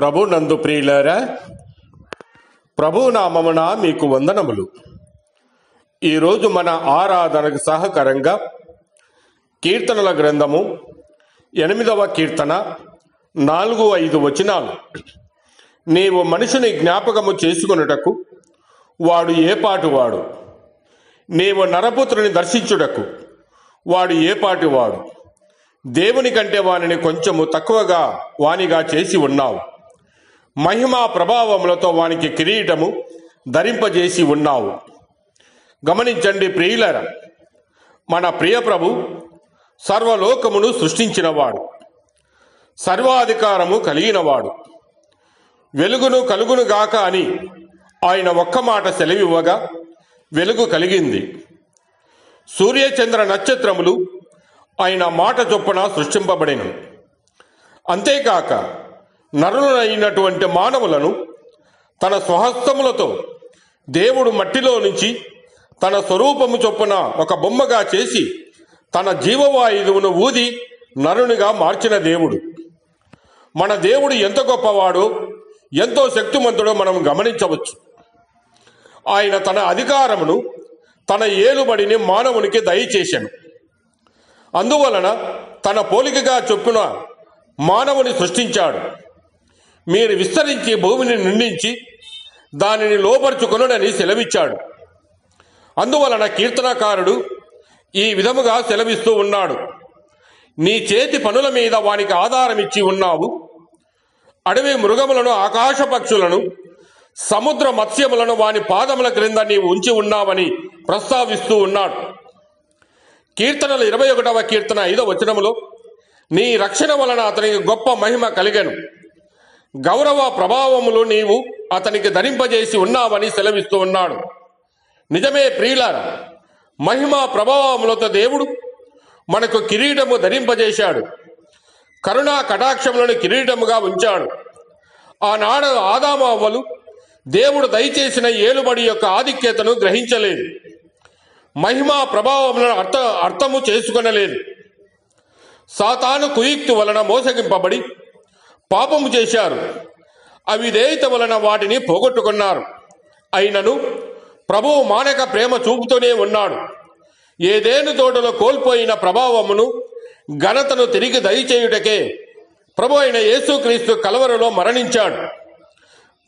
ప్రభు నందు ప్రియులారా ప్రభు నామమున మీకు వందనములు. ఈరోజు మన ఆరాధనకు సహకరంగా కీర్తనల గ్రంథము ఎనిమిదవ కీర్తన నాలుగు ఐదు వచనాలు. నీవు మనుషుని జ్ఞాపకము చేసుకొనుటకు వాడు ఏ పాటు వాడు? నీవు నరపుత్రుని దర్శించుటకు వాడు ఏ పాటి వాడు? దేవుని కంటే వానిని కొంచెము తక్కువగా వానిగా చేసి ఉన్నావు. మహిమా ప్రభావములతో వానికి కిరీటము ధరింపజేసి ఉన్నావు. గమనించండి ప్రియులర మన ప్రియప్రభు సర్వలోకమును సృష్టించినవాడు. సర్వాధికారము కలిగినవాడు. వెలుగును కలుగును గాక అని ఆయన ఒక్క మాట సెలవివ్వగా వెలుగు కలిగింది. సూర్యచంద్ర నక్షత్రములు ఆయన మాట చొప్పున సృష్టింపబడిన అంతేకాక నరులైనటువంటి మానవులను తన స్వహస్తములతో దేవుడు మట్టిలో నుంచి తన స్వరూపము చొప్పున ఒక బొమ్మగా చేసి తన జీవవాయువును ఊది నరునిగా మార్చిన దేవుడు. మన దేవుడు ఎంత గొప్పవాడో ఎంతో శక్తిమంతుడో మనం గమనించవచ్చు. ఆయన తన అధికారమును తన ఏలుబడిని మానవునికి దయచేశాను అందువలన తన పోలికగా చొప్పున మానవుని సృష్టించాడు. మీరు విస్తరించి భూమిని నిండించి దానిని లోపరుచుకొనుడని సెలవిచ్చాడు. అందువలన కీర్తనకారుడు ఈ విధముగా సెలవిస్తూ ఉన్నాడు. నీ చేతి పనుల మీద వానికి ఆధారం ఇచ్చి ఉన్నావు. అడవి మృగములను ఆకాశ పక్షులను సముద్ర మత్స్యములను వాని పాదముల క్రింద నీవు ఉంచి ఉన్నావని ప్రస్తావిస్తూ ఉన్నాడు. కీర్తనలు ఇరవై ఒకటవ కీర్తన ఐదవ వచనములో నీ రక్షణ వలన అతనికి గొప్ప మహిమ కలిగను. గౌరవ ప్రభావములు నీవు అతనికి ధరింపజేసి ఉన్నావని సెలవిస్తూ ఉన్నాడు. నిజమే ప్రియులార మహిమ ప్రభావములతో దేవుడు మనకు కిరీటము ధరింపజేశాడు. కరుణా కటాక్షములను కిరీటముగా ఉంచాడు. ఆనాడు ఆదామావ్వలు దేవుడు దయచేసిన ఏలుబడి యొక్క ఆధిక్యతను గ్రహించలేదు. మహిమా ప్రభావములను అర్థ అర్థము చేసుకొనలేదు. సాతాను కుయుక్తి వలన మోసగింపబడి పాపము చేశారు. అవిధేయత వలన వాటిని పోగొట్టుకున్నారు. అయినను ప్రభువు మానక ప్రేమ చూపుతూనే ఉన్నాడు. ఏదేను తోటలో కోల్పోయిన ప్రభావమును ఘనతను తిరిగి దయచేయుటకే ప్రభు అయిన యేసుక్రీస్తు కలవరలో మరణించాడు.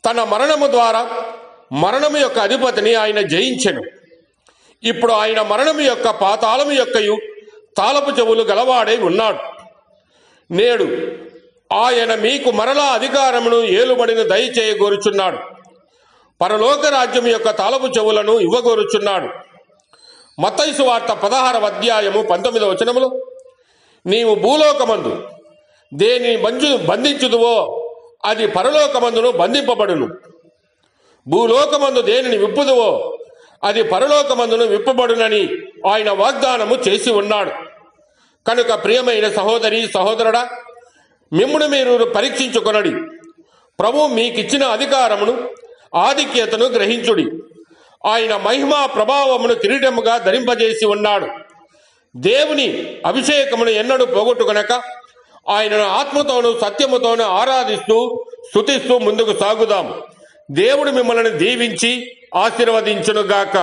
తన మరణము ద్వారా మరణము యొక్క అధిపతిని ఆయన జయించెను. ఇప్పుడు ఆయన మరణము యొక్క పాతాళము యొక్కయు తాళపు చెవులు గలవాడై ఉన్నాడు. నేడు ఆయన మీకు మరలా అధికారమును ఏలుబడిన దయచేయగోరుచున్నాడు. పరలోక రాజ్యం యొక్క తలపు చెవులను ఇవ్వగోరుచున్నాడు. మత్తైసు వార్త పదహారవ అధ్యాయము పంతొమ్మిదవ వచనములో నీవు భూలోకమందు దేని బంజు బంధించుదువో అది పరలోకమందును బంధింపబడును. భూలోకమందు దేనిని విప్పుదువో అది పరలోకమందును విప్పబడునని ఆయన వాగ్దానము చేసి ఉన్నాడు. కనుక ప్రియమైన సహోదరి సహోదరుడా మిమ్మును మీరు పరీక్షించుకొనడి. ప్రభు మీకిచ్చిన అధికారమును ఆధిక్యతను గ్రహించుడి. ఆయన మహిమా ప్రభావమును కిరీటముగా ధరింపజేసి ఉన్నాడు. దేవుని అభిషేకమును ఎన్నడూ పోగొట్టుకొనక ఆయనను ఆత్మతోనూ సత్యముతోనూ ఆరాధిస్తూ స్తుతిస్తూ ముందుకు సాగుదాం దేవుడు మిమ్మల్ని దీవించి ఆశీర్వదించునుగాక.